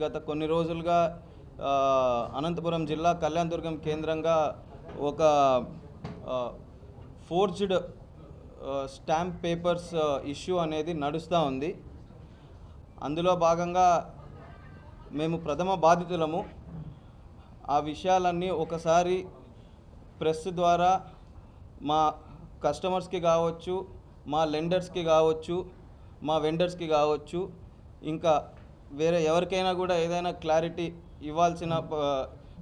గత కొన్ని రోజులుగా అనంతపురం జిల్లా కళ్యాణదుర్గం కేంద్రంగా ఒక ఫోర్జ్డ్ స్టాంప్ పేపర్స్ ఇష్యూ అనేది నడుస్తూ ఉంది. అందులో భాగంగా మేము ప్రథమ బాధితులము. ఆ విషయాలన్నీ ఒకసారి ప్రెస్ ద్వారా మా కస్టమర్స్కి కావచ్చు మా లెండర్స్కి కావచ్చు మా వెండర్స్కి కావచ్చు ఇంకా వేరే ఎవరికైనా కూడా ఏదైనా క్లారిటీ ఇవ్వాల్సిన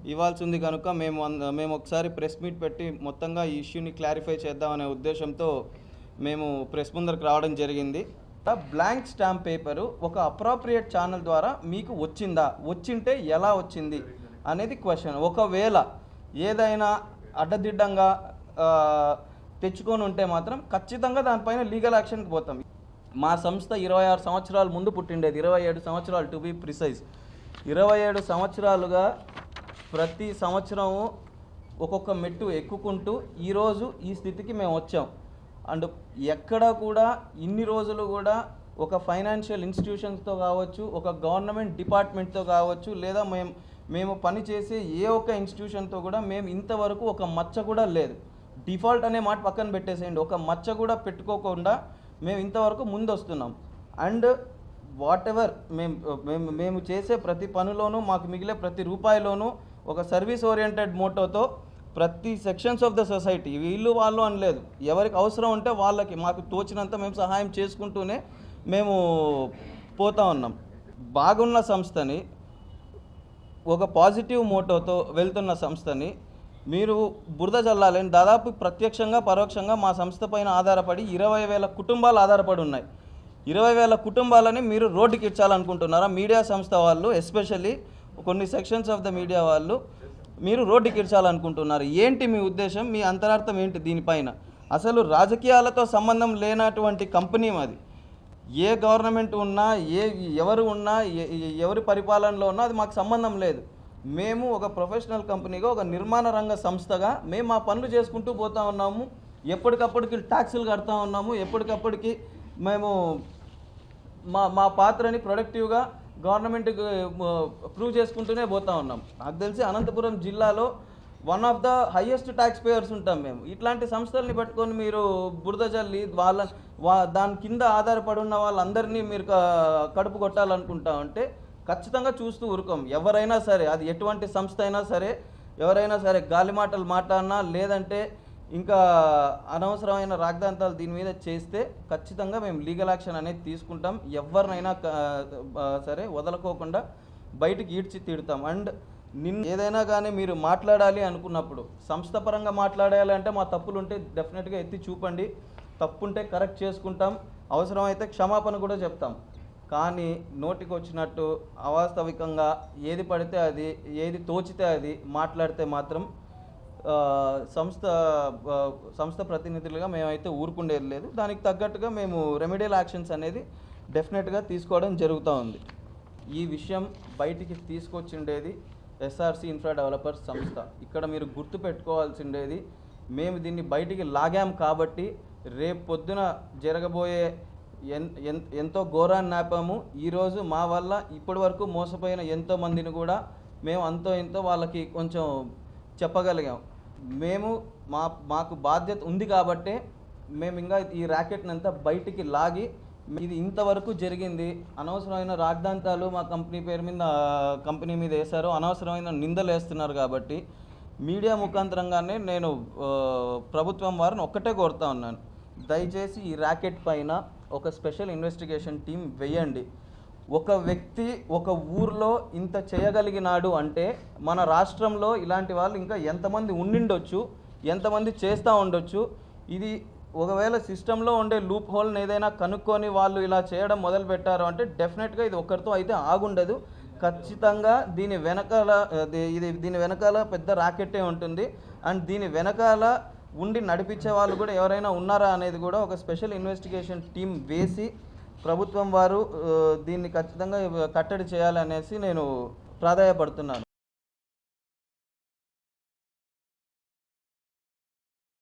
ఇవ్వాల్సి ఉంది కనుక మేము అంద- మేము ఒకసారి ప్రెస్ మీట్ పెట్టి మొత్తంగా ఈ ఇష్యూని క్లారిఫై చేద్దామనే ఉద్దేశంతో మేము ప్రెస్ ముందరకు రావడం జరిగింది. బ్లాంక్ స్టాంప్ పేపరు ఒక అప్రాప్రియేట్ ఛానల్ ద్వారా మీకు వచ్చిందా? వచ్చింటే ఎలా వచ్చింది? అనేది క్వశ్చన్. ఒకవేళ ఏదైనా అడ్డదిడ్డంగా తెచ్చుకొని ఉంటే మాత్రం ఖచ్చితంగా దానిపైన లీగల్ యాక్షన్కి పోతాం. మా సంస్థ ఇరవై ఆరు సంవత్సరాల ముందు పుట్టిండేది. ఇరవై ఏడు సంవత్సరాలు టు బి ప్రిసైజ్ ఇరవై ఏడు సంవత్సరాలుగా ప్రతి సంవత్సరము ఒక్కొక్క మెట్టు ఎక్కుకుంటూ ఈరోజు ఈ స్థితికి మేము వచ్చాం. అండ్ ఎక్కడ కూడా ఇన్ని రోజులు కూడా ఒక ఫైనాన్షియల్ ఇన్స్టిట్యూషన్స్తో కావచ్చు ఒక గవర్నమెంట్ డిపార్ట్మెంట్తో కావచ్చు లేదా మేము మేము పనిచేసే ఏ ఒక్క ఇన్స్టిట్యూషన్తో కూడా మేము ఇంతవరకు ఒక మచ్చ కూడా లేదు. డిఫాల్ట్ అనే మాట పక్కన పెట్టేసేయండి. ఒక మచ్చ కూడా పెట్టుకోకుండా మేము ఇంతవరకు ముందు వస్తున్నాం అండ్ వాట్ ఎవర్ మేము మేము మేము చేసే ప్రతి పనిలోనూ మాకు మిగిలే ప్రతి రూపాయిలోనూ ఒక సర్వీస్ ఓరియంటెడ్ మోటోతో ప్రతి సెక్షన్స్ ఆఫ్ ద సొసైటీ వీళ్ళు వాళ్ళు అని లేదు. ఎవరికి అవసరం ఉంటే వాళ్ళకి మాకు తోచినంత మేము సహాయం చేసుకుంటూనే మేము పోతా ఉన్నాం. బాగున్న సంస్థని ఒక పాజిటివ్ మోటోతో వెళ్తున్న సంస్థని మీరు బురద చల్లాలని దాదాపు ప్రత్యక్షంగా పరోక్షంగా మా సంస్థ పైన ఆధారపడి ఇరవై వేల కుటుంబాలు ఆధారపడి ఉన్నాయి. ఇరవై వేల కుటుంబాలని మీరు రోడ్డుకి ఇచ్చాలనుకుంటున్నారా? మీడియా సంస్థ వాళ్ళు ఎస్పెషల్లీ కొన్ని సెక్షన్స్ ఆఫ్ ద మీడియా వాళ్ళు మీరు రోడ్డుకి ఇచ్చాలనుకుంటున్నారు. ఏంటి మీ ఉద్దేశం? మీ అంతరార్థం ఏంటి దీనిపైన? అసలు రాజకీయాలతో సంబంధం లేనటువంటి కంపెనీ మాది. ఏ గవర్నమెంట్ ఉన్నా ఏ ఎవరు ఉన్నా ఎ- ఎవరి పరిపాలనలో ఉన్నా అది మాకు సంబంధం లేదు. మేము ఒక ప్రొఫెషనల్ కంపెనీగా ఒక నిర్మాణ రంగ సంస్థగా మేము మా పనులు చేసుకుంటూ పోతా ఉన్నాము. ఎప్పటికప్పటికి ట్యాక్సులు కడతా ఉన్నాము. ఎప్పటికప్పటికి మేము మా మా పాత్రని ప్రొడక్టివ్గా గవర్నమెంట్కి ప్రూవ్ చేసుకుంటూనే పోతా ఉన్నాం. నాకు తెలిసి అనంతపురం జిల్లాలో one of the highest tax payers ఉంటాం మేము. ఇట్లాంటి సంస్థల్ని పట్టుకొని మీరు బురద జల్లి వాళ్ళ వా దాని కింద ఆధారపడి ఉన్న వాళ్ళందరినీ మీరు కడుపు కొట్టాలనుకుంటా ఉంటే ఖచ్చితంగా చూస్తూ ఊరుకోం ఎవరైనా సరే అది ఎటువంటి సంస్థ అయినా సరే ఎవరైనా సరే గాలి మాటలు మాట్లాడినా లేదంటే ఇంకా అనవసరమైన రాగ్దాంతాలు దీని మీద చేస్తే ఖచ్చితంగా మేము లీగల్ యాక్షన్ అనేది తీసుకుంటాం. ఎవరినైనా సరే వదలకోకుండా బయటికి ఈడ్చి తీడతాం. అండ్ నిన్న ఏదైనా కానీ మీరు మాట్లాడాలి అనుకున్నప్పుడు సంస్థ పరంగా మాట్లాడాలి అంటే మా తప్పులు ఉంటే డెఫినెట్గా ఎత్తి చూపండి. తప్పుంటే కరెక్ట్ చేసుకుంటాం. అవసరమైతే క్షమాపణ కూడా చెప్తాం. కానీ నోటికి వచ్చినట్టు అవాస్తవికంగా ఏది పడితే అది ఏది తోచితే అది మాట్లాడితే మాత్రం సంస్థ సంస్థ ప్రతినిధులుగా మేమైతే ఊరుకుండేది లేదు. దానికి తగ్గట్టుగా మేము రెమెడియల్ యాక్షన్స్ అనేది డెఫినెట్గా తీసుకోవడం జరుగుతూ ఉంది. ఈ విషయం బయటికి తీసుకొచ్చిండేది ఎస్ఆర్సి ఇన్ఫ్రా డెవలపర్స్ సంస్థ. ఇక్కడ మీరు గుర్తు పెట్టుకోవాల్సిండేది మేము దీన్ని బయటికి లాగాం కాబట్టి రేపు పొద్దున జరగబోయే ఎంతో ఘోరాన్ని నాపాము ఈరోజు మా వల్ల ఇప్పటి వరకు మోసపోయిన ఎంతో మందిని కూడా మేము అంతో ఎంతో వాళ్ళకి కొంచెం చెప్పగలిగాం. మేము మా మాకు బాధ్యత ఉంది కాబట్టే మేము ఇంకా ఈ ర్యాకెట్ని అంతా బయటికి లాగి ఇది ఇంతవరకు జరిగింది. అనవసరమైన రాగ్దాంతాలు మా కంపెనీ పేరు మీద కంపెనీ మీద వేశారు. అనవసరమైన నిందలు వేస్తున్నారు కాబట్టి మీడియా ముఖాంతరంగానే నేను ప్రభుత్వం వారిని ఒక్కటే కోరుతా ఉన్నాను. దయచేసి ఈ ర్యాకెట్ పైన ఒక స్పెషల్ ఇన్వెస్టిగేషన్ టీం వేయండి. ఒక వ్యక్తి ఒక ఊర్లో ఇంత చేయగలిగినాడు అంటే మన రాష్ట్రంలో ఇలాంటి వాళ్ళు ఇంకా ఎంతమంది ఉండిండొచ్చు ఎంతమంది చేస్తూ ఉండొచ్చు. ఇది ఒకవేళ సిస్టంలో ఉండే లూప్ హోల్ని ఏదైనా కనుక్కొని వాళ్ళు ఇలా చేయడం మొదలు పెట్టారు అంటే డెఫినెట్గా ఇది ఒక్కరితో అయితే ఆగుండదు. ఖచ్చితంగా దీని వెనకాల ఇది దీని వెనకాల పెద్ద రాకెట్టే ఉంటుంది. అండ్ దీని వెనకాల ఉండి నడిపించే వాళ్ళు కూడా ఎవరైనా ఉన్నారా అనేది కూడా ఒక స్పెషల్ ఇన్వెస్టిగేషన్ టీం వేసి ప్రభుత్వం వారు దీన్ని ఖచ్చితంగా కట్టడి చేయాలనేసి నేను ప్రాధాయపడుతున్నాను.